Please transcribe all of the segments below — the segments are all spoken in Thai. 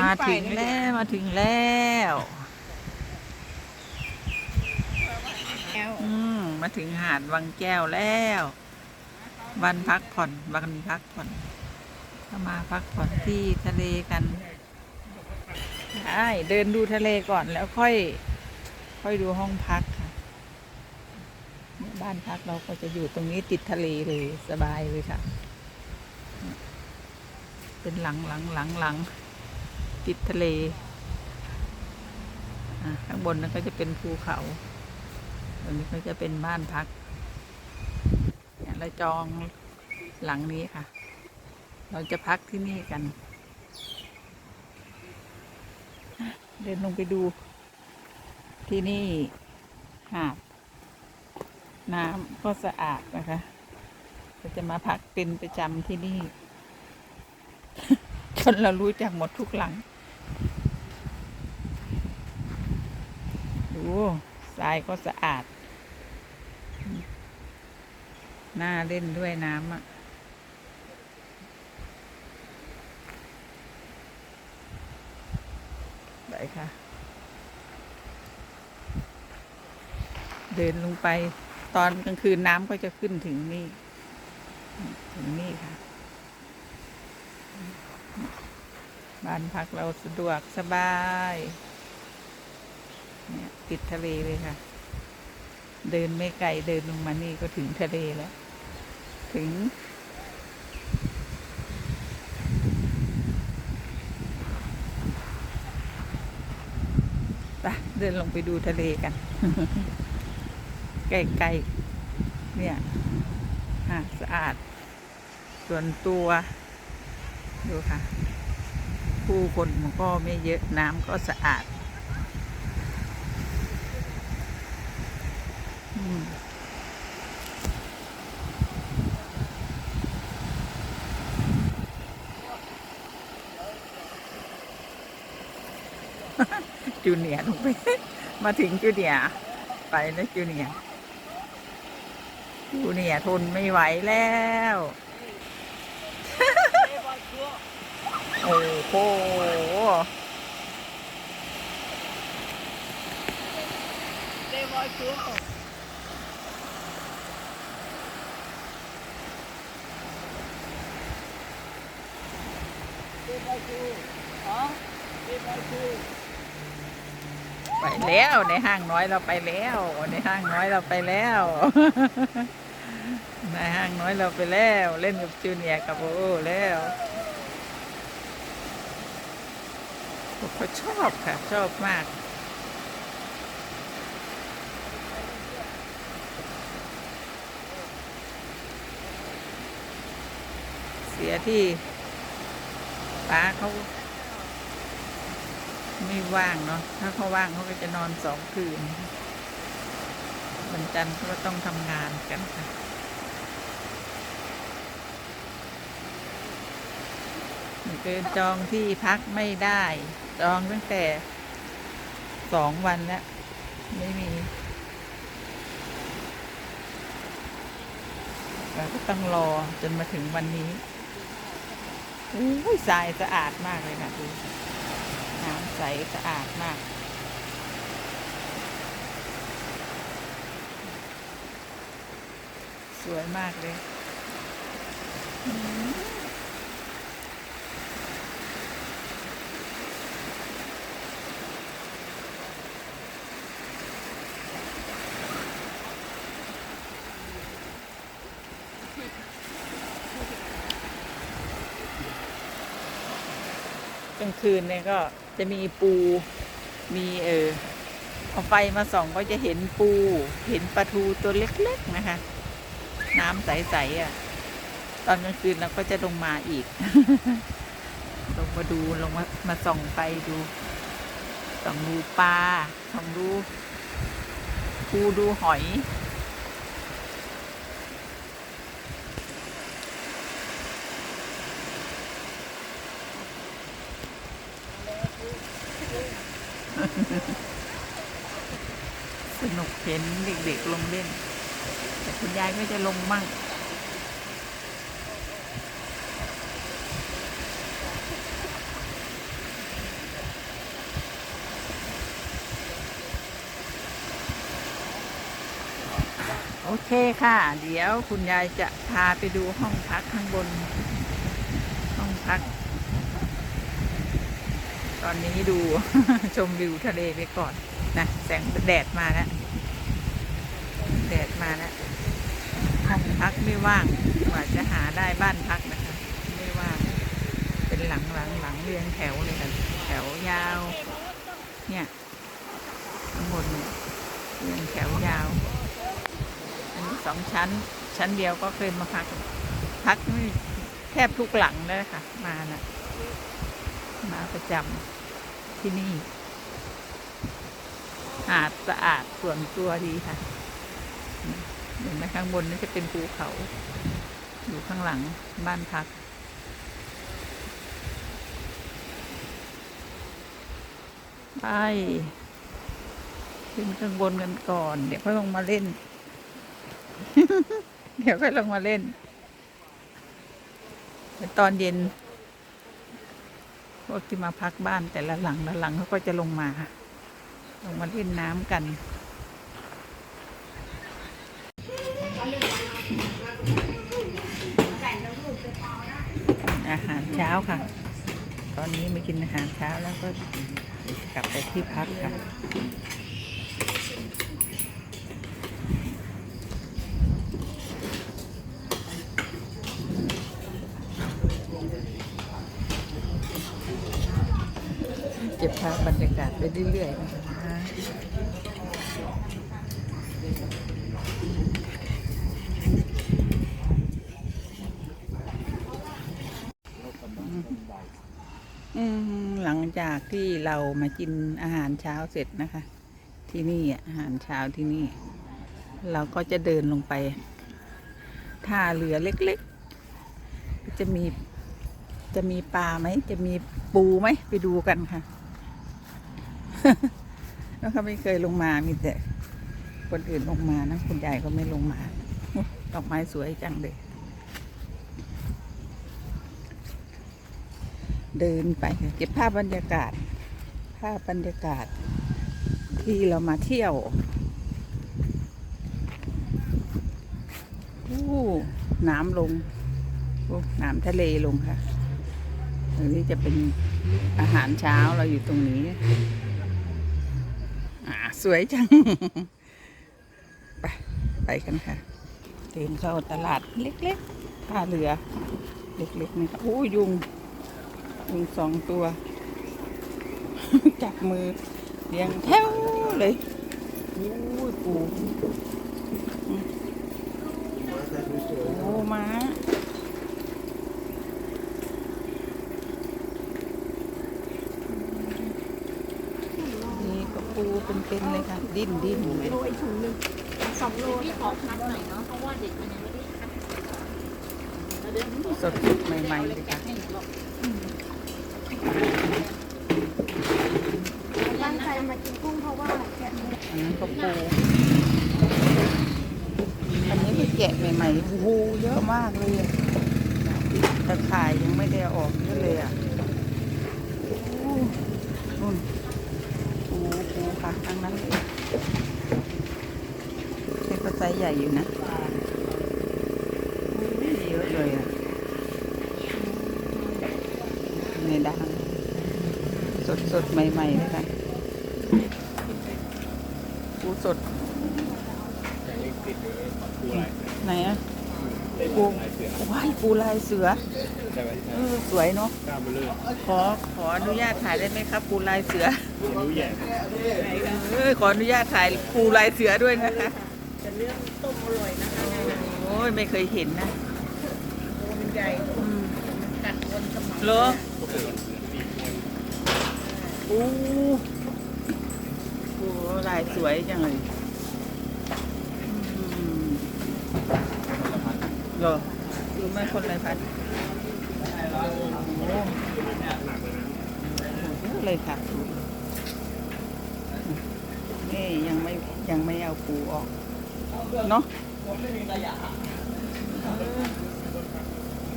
มาถึงแล้วมาถึงแล้วอืมมาถึงหาดวังแก้วแล้ววันพักผ่อนวันพักผ่อนก็มาพักผ่อนที่ทะเลกันใช่เดินดูทะเลก่อนแล้วค่อย ค่อยดูห้องพักค่ะบ้านพักเราก็จะอยู่ตรงนี้ติดทะเลเลยสบายเลยค่ะ เป็นหลังหลังหลังหลัง ติดทะเล ข้างบนนั้นก็จะเป็นภูเขาตรงนี้ก็จะเป็นบ้านพักเนี่ยเราจองหลังนี้ค่ะ เราจะพักที่นี่กัน เดินลงไปดู ที่นี่หาดน้ำก็สะอาดนะคะเราจะมาพักเป็นประจำที่นี่ จนเรารู้จักหมดทุกหลัง ทรายก็สะอาด น่าเล่นด้วยน้ำอะไปค่ะ เดินลงไป ตอนกลางคืนน้ำก็จะขึ้นถึงนี่ ถึงนี่ค่ะ บ้านพักเราสะดวกสบาย ติดทะเลเลยค่ะ เดินไม่ไกลเดินลงมานี่ก็ถึงทะเลแล้ว ถึงไปเดินลงไปดูทะเลกันใกลๆเนี่ยหาดสะอาด ส่วนตัว ดูค่ะ ผู้คนมันก็ไม่เยอะน้ำก็สะอาดอืม จูเนียร์ลงไป มาถึงจูเนียร์ไปแล้วจูเนียร์จูเนียร์ทนไม่ไหวแล้วโอ้โหเดวอชัวเดวอชัวอ๋อเดวอชัว ไปแล้วในห้างน้อยเราไปแล้วในห้างน้อยเราไปแล้วในห้างน้อยเราไปแล้วเล่นกับจูเนียร์กับโอโอแล้วเขาชอบค่ะชอบมากเสียที่ ป้าเขาไม่ว่างเนาะ ถ้าเขาว่างเขาก็จะนอนสองคืน วันจันทร์ก็ต้องทำงานกันค่ะนี่คือจองที่พักไม่ได้ จองตั้งแต่สองวันแล้ว ไม่มีเราก็ต้องรอจนมาถึงวันนี้ อุ้ยทรายสะอาดมากเลยค่ะดูน้ำใสสะอาดมาก สวยมากเลยอืมกลาง คืนเนี่ยก็จะมีปูมีเออเอาไฟมาส่องก็จะเห็นปูเห็นปลาทูตัวเล็กๆนะคะ น้ำใสๆอะ ตอนกลางคืนเราก็จะลงมาอีก ลงมาดูลงมามาส่องไปดูส่องดูปลาส่องดูปูดูหอย สนุกเห็นเด็กๆลงเล่น แต่คุณยายก็จะลงมั่งโอเคค่ะ เดี๋ยวคุณยายจะพาไปดูห้องพักข้างบน ห้องพัก ตอนนี้ดูชมวิวทะเลไปก่อนนะแสงแดดมาแล้วแดดมาแล้วห้องพักไม่ว่างกว่าจะหาได้บ้านพักนะคะ ไม่ว่างเป็นหลังหลังหลังเรียงแถวเลยกันแถวยาว เนี่ยข้างบนเนี่ยเรียงแถวยาวอันนี้สองชั้น ชั้นเดียวก็เคยมาพักพักแทบทุกหลังเลยค่ะ มาน่ะ มาประจำที่นี่ หาดสะอาดส่วนตัวดีค่ะเห็นไหมข้างบนนี่จะเป็นภูเขา อยู่ข้างหลังบ้านพักไปขึ้นข้างบนกันก่อน เดี๋ยวค่อยลงมาเล่น เดี๋ยวค่อยลงมาเล่น ตอนเย็น พวกที่มาพักบ้านแต่ละหลังละหลังเขาก็จะลงมา ลงมาเล่นน้ำกัน อาหารเช้าค่ะ ตอนนี้มากินอาหารเช้าแล้วก็กลับไปที่พักค่ะ เก็บภาพบรรยากาศไปเรื่อยๆนะคะหลังจากที่เรามากินอาหารเช้าเสร็จนะคะ ที่นี่อาหารเช้าที่นี่ เราก็จะเดินลงไปท่าเรือเล็กๆ จะมีจะมีปลาไหม จะมีปูไหม ไปดูกันค่ะ แล้วเขาไม่เคยลงมา มีแต่คนอื่นลงมานะ คุณยายก็ไม่ลงมา ดอกไม้สวยจังเลย เดินไปเก็บภาพบรรยากาศ ภาพบรรยากาศ ที่เรามาเที่ยวอู้น้ำลงน้ำทะเลลงค่ะตรงนี้จะเป็นอาหารเช้าเราอยู่ตรงนี้ สวยจัง ไปไปกันค่ะ เดินเข้าตลาดเล็กๆท่าเรือ เล็กๆนี่ค่ะโอ้ยุง ยุงสองตัว จับมือเรียงแถวเลยโอ้ยปูโอ้ม้า นี่ก็ปู เป็นๆเลยค่ะ ดิ้นดิ้นเลยโลอีกถุงหนึ่งสองโลพี่ขอคัดหน่อยเนาะเพราะว่าเด็กมันยังไม่ได้คัดแล้วเดี๋ยวหนูสดใหม่ๆเลยค่ะให้หนูหรอกตั้งใจมากินกุ้งเพราะว่าแกะอันนั้นก็ปูอันนี้เป็นแกะใหม่ๆโอ้โหเยอะมากเลยตะข่ายยังไม่ได้อออกเยอะเลยอะโอ้นู่นปูปูค่ะทั้งนั้นเลยเป็นกระไซส์ ใหญ่อยู่นะโอ้ยเยอะเลยอะในดังสดสดๆใหม่ๆเลยค่ะปูสดไหนอะปูว้ายปูลายเสือใช่ไหมเออสวยเนาะกล้ามมันเลื่อนขอขออนุญาตถ่ายได้ไหมครับ ปูลายเสือนิ้วแหย่เออขออนุญาตถ่ายปูลายเสือด้วยนะคะจะ เรื่องต้มอร่อยนะคะโอ้ยไม่เคยเห็นนะตัวมันใหญ่อืมกัดคนสมองเหรอปูปูลายสวยจังเลยอืมเหรอดูไหม่คนไรพัดโอ้โหโอ้โหเลยค่ะ นี่ยังไม่ยังไม่เอาปูออก เนาะ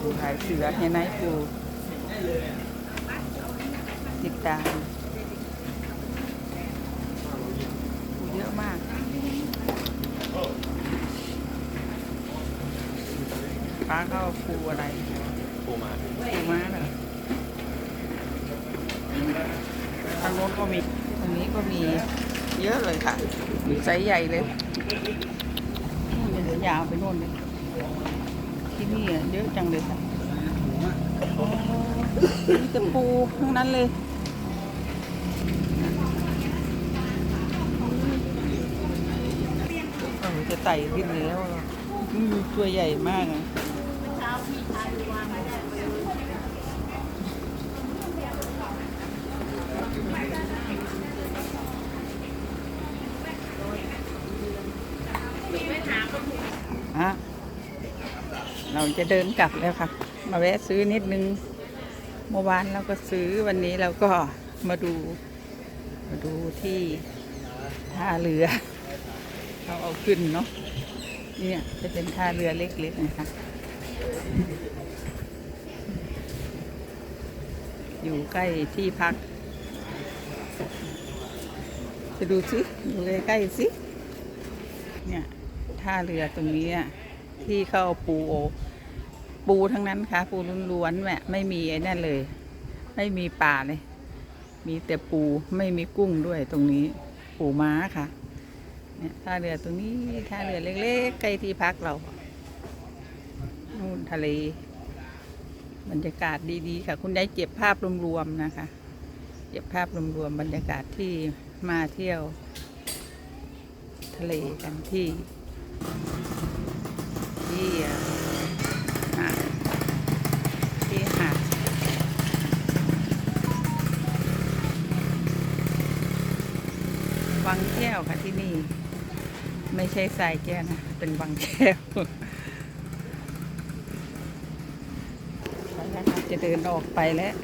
ปูขายเสือให้นายปูติดตามปูเยอะมากป้าก็เอาปูอะไรปูมาปูม้าเหรอทางโน้นก็มี ตรงนี้ก็มี เยอะเลยค่ะไซส์ใหญ่เลย ยาวไปโน่นเลยที่นี่อะเยอะจังเลยค่ะมีแต่ปูทั้งนั้นเลยจะไต่ขึ้นแล้วอะอืมตัวใหญ่มากอะเช้าพี่ชายวาได้ เลยฮะเราจะเดินกลับแล้วค่ะ มาแวะซื้อนิดนึง เมื่อวานเราก็ซื้อวันนี้เราก็มาดู มาดูที่ท่าเรือเขาเอาขึ้นเนาะ เนี่ยจะเป็นท่าเรือเล็กๆนะคะ อยู่ใกล้ที่พัก จะดูสิ ดูใกล้ๆสิ เนี่ย ท่าเรือตรงนี้ที่เข้าปูโอปูทั้งนั้นค่ะ ปูล้วนๆแม่ไม่มีไอ้นั่นเลย ไม่มีปลาเลย มีแต่ปูไม่มีกุ้งด้วยตรงนี้ ปูม้าค่ะ เนี่ยท่าเรือตรงนี้ท่าเรือเล็กๆใกล้ที่พักเรานู่นทะเลบรรยากาศดีๆค่ะ คุณยายเก็บภาพรวมๆนะคะ เก็บภาพรวมๆบรรยากาศที่มาเที่ยว ทะเลกันที่ ที่หาดที่หาดวังแก้วค่ะที่นี่ ไม่ใช่ทรายแก้วนะ เป็นวังแก้วจะเดินออกไปแล้ว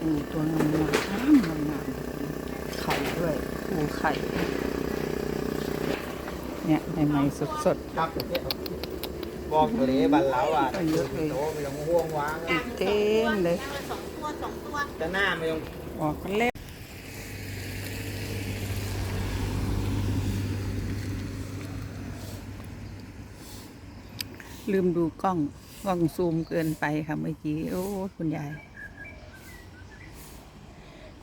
ปูตัวงามๆงามงามๆไข่ด้วยปูไข่ เนี่ยใหม่ๆสดครับบอกทะเลบันเล้าอะก็เยอะเลยโตไม่ต้องห่วงวางๆติดเต็มเลยสองตัวสองตัวจะหน้าไม่ต้องออกกันเล็กลืมดูกล้องกล้องซูมเกินไปค่ะเมื่อกี้ โอ้คุณยาย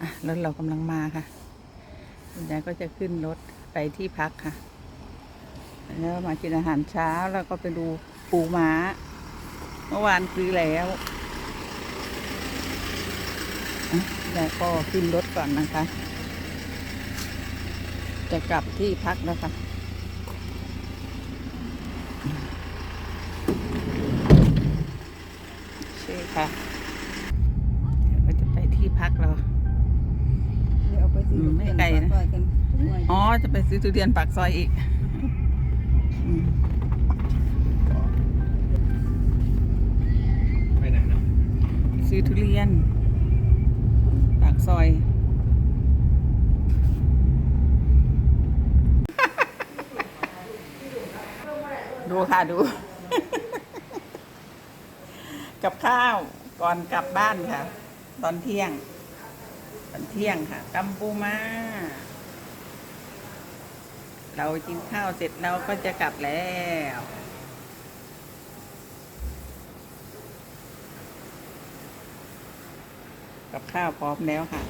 อะแล้วเรากำลังมาค่ะ คุณยายก็จะขึ้นรถไปที่พักค่ะ แล้วมากินอาหารเช้าแล้วก็ไปดูปูม้า เมื่อวานซื้อแล้วอะยายก็ขึ้นรถก่อนนะคะ จะกลับที่พักแล้วค่ะใช่ค่ะเดี๋ยวเราจะไปที่พักเราเดี๋ยวเอาไปซื้ออืมไม่ไกลนะปกันหน่วยอ๋อ จะไปซื้อทุเรียนปากซอยอีก ซื้อทุเรียน ปากซอย ดูค่ะดู กับข้าวก่อนกลับบ้านค่ะ ตอนเที่ยง ตอนเที่ยงค่ะตำปูมาเรากินข้าวเสร็จเราก็จะกลับแล้ว กับข้าวพร้อมแล้วค่ะ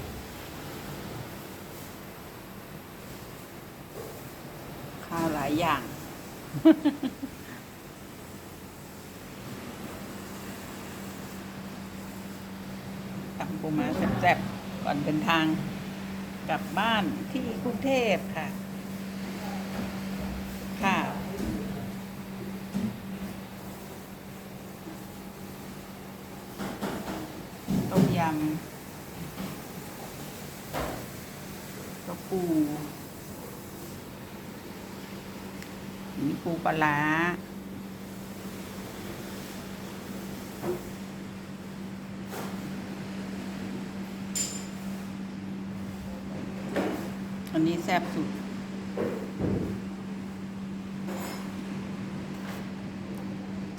ข้าวหลายอย่างตำปูมาแซ่บๆก่อนเดินทางกลับบ้านที่กรุงเทพค่ะ ข้าวต้มยำกระปูมี ปูปลาอันนี้แซ่บสุด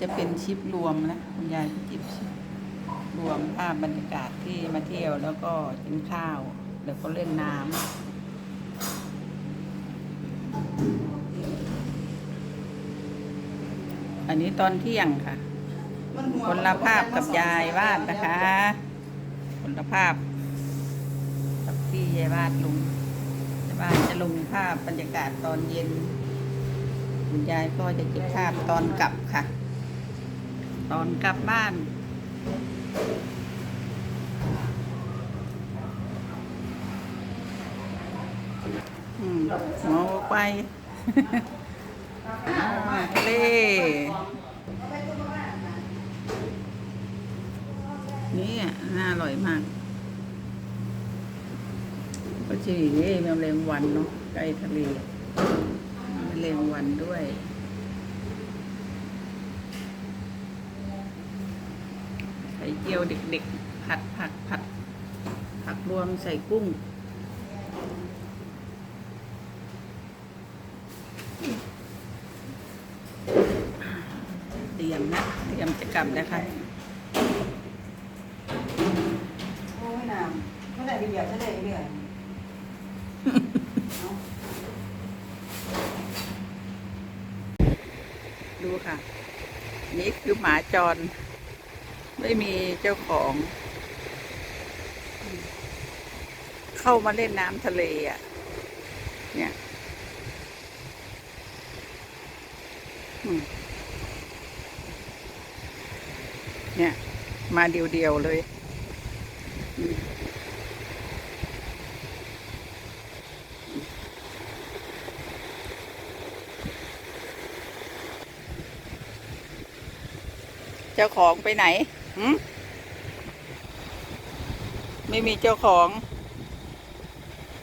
จะเป็นชิปรวมนะคุณยายจะจิบชิปรวมภาพบรรยากาศที่มาเที่ยวแล้วก็กินข้าว แล้วก็เล่นน้ำ อันนี้ตอนเที่ยงค่ะ คนละภาพกับยายวาดนะคะ คนละภาพ กับที่ยายวาดลงยายวาดจะลงภาพบรรยากาศตอนเย็น คุณยายก็จะเก็บภาพตอนกลับค่ะ ตอนกลับบ้านอืมมองออกไปอ่าทะ เลนี่อะน่าอร่อยมากก็ชื่อแมลงวันเนาะใกล้ทะเลแมลงวันด้วยไข่เจียวเด็กๆ ผัดผักผัดผักรวมใส่กุ้ง เตรียมนะ เตรียมจะ กลับแล้วค่ะโอ้ยน้ำเมื่อไหร่ไปเหยียบจะได้เรื่อยดูค่ะ นี่คือหมาจร ไม่มีเจ้าของ เข้ามาเล่นน้ำทะเลอะ เนี่ย อืม เนี่ย มาเดียวๆเลย เจ้าของไปไหนหืมไม่มีเจ้าของ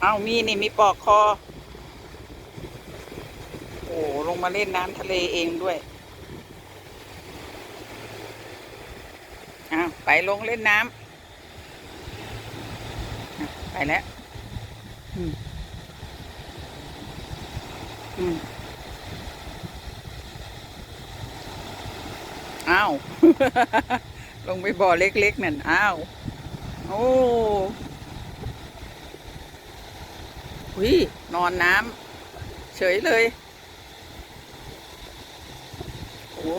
เอามีนี่มีปลอกคอ โอ้ลงมาเล่นน้ำทะเลเองด้วยอ้าว ไปลงเล่นน้ำอะไปแล้วอืมอืมอ้าว ลงไปบ่อเล็กๆนั่น อ้าว โอ้หุยนอนน้ำเฉยเลย โอ้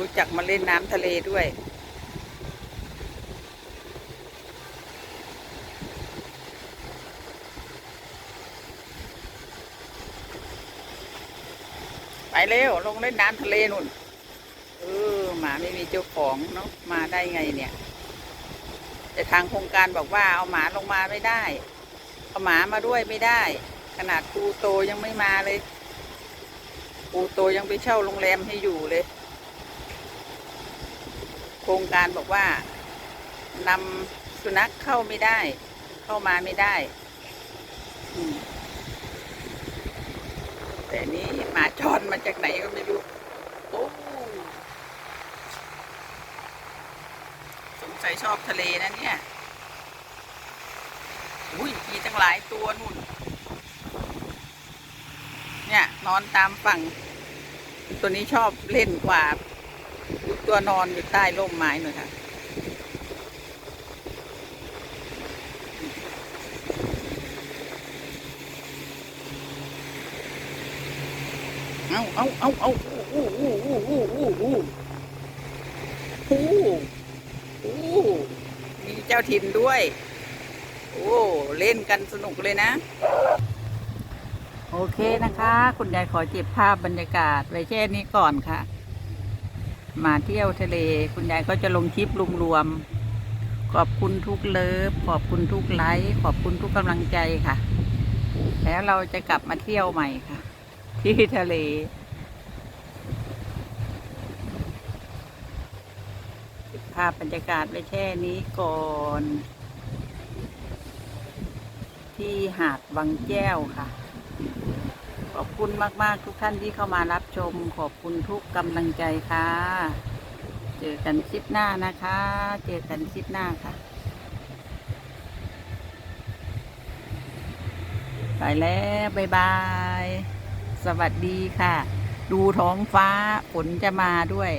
รู้จักมาเล่นน้ำทะเลด้วย เร็วลงเล่นน้ำทะเลนุ่นเออหมาไม่มีเจ้าของเนาะมาได้ไงเนี่ย แต่ทางโครงการบอกว่าเอาหมาลงมาไม่ได้เอาหมามาด้วยไม่ได้ ขนาดปูโตยังไม่มาเลยปูโตยังไปเช่าโรงแรมให้อยู่เลย โครงการบอกว่านำสุนัขเข้าไม่ได้ เข้ามาไม่ได้แต่นี้ หมาจรมาจากไหนก็ไม่รู้โอ้สงสัยชอบทะเลนะเนี่ยอุ้ยมีตั้งหลายตัวนู่น เนี่ย นอนตามฝั่ง ตัวนี้ชอบเล่นกว่า ตัวนอนอยู่ใต้ร่มไม้หน่อยค่ะ เอาเอาเอาเอาโอู้อู้อู้อู้อู้อู้อู้อู้มีเจ้าถิ่นด้วย โอ้เล่นกันสนุกเลยนะ โอเคนะคะ คุณยายขอเก็บภาพบรรยากาศไว้แค่นี้ก่อนค่ะ มาเที่ยวทะเล คุณยายก็จะลงคลิปรวมๆขอบคุณทุกเลิฟขอบคุณทุกไลค์ขอบคุณทุกกำลังใจค่ะ แล้วเราจะกลับมาเที่ยวใหม่ค่ะ ที่ทะเล ภาพบรรยากาศไว้แค่นี้ก่อน ที่หาดวังแก้วค่ะ ขอบคุณมาก ๆ ทุกท่านที่เข้ามารับชม ขอบคุณทุกกำลังใจค่ะ เจอกันคลิปหน้านะคะ เจอกันคลิปหน้าค่ะ ไปแล้ว บ๊ายบาย สวัสดีค่ะ ดูท้องฟ้าฝนจะมาด้วย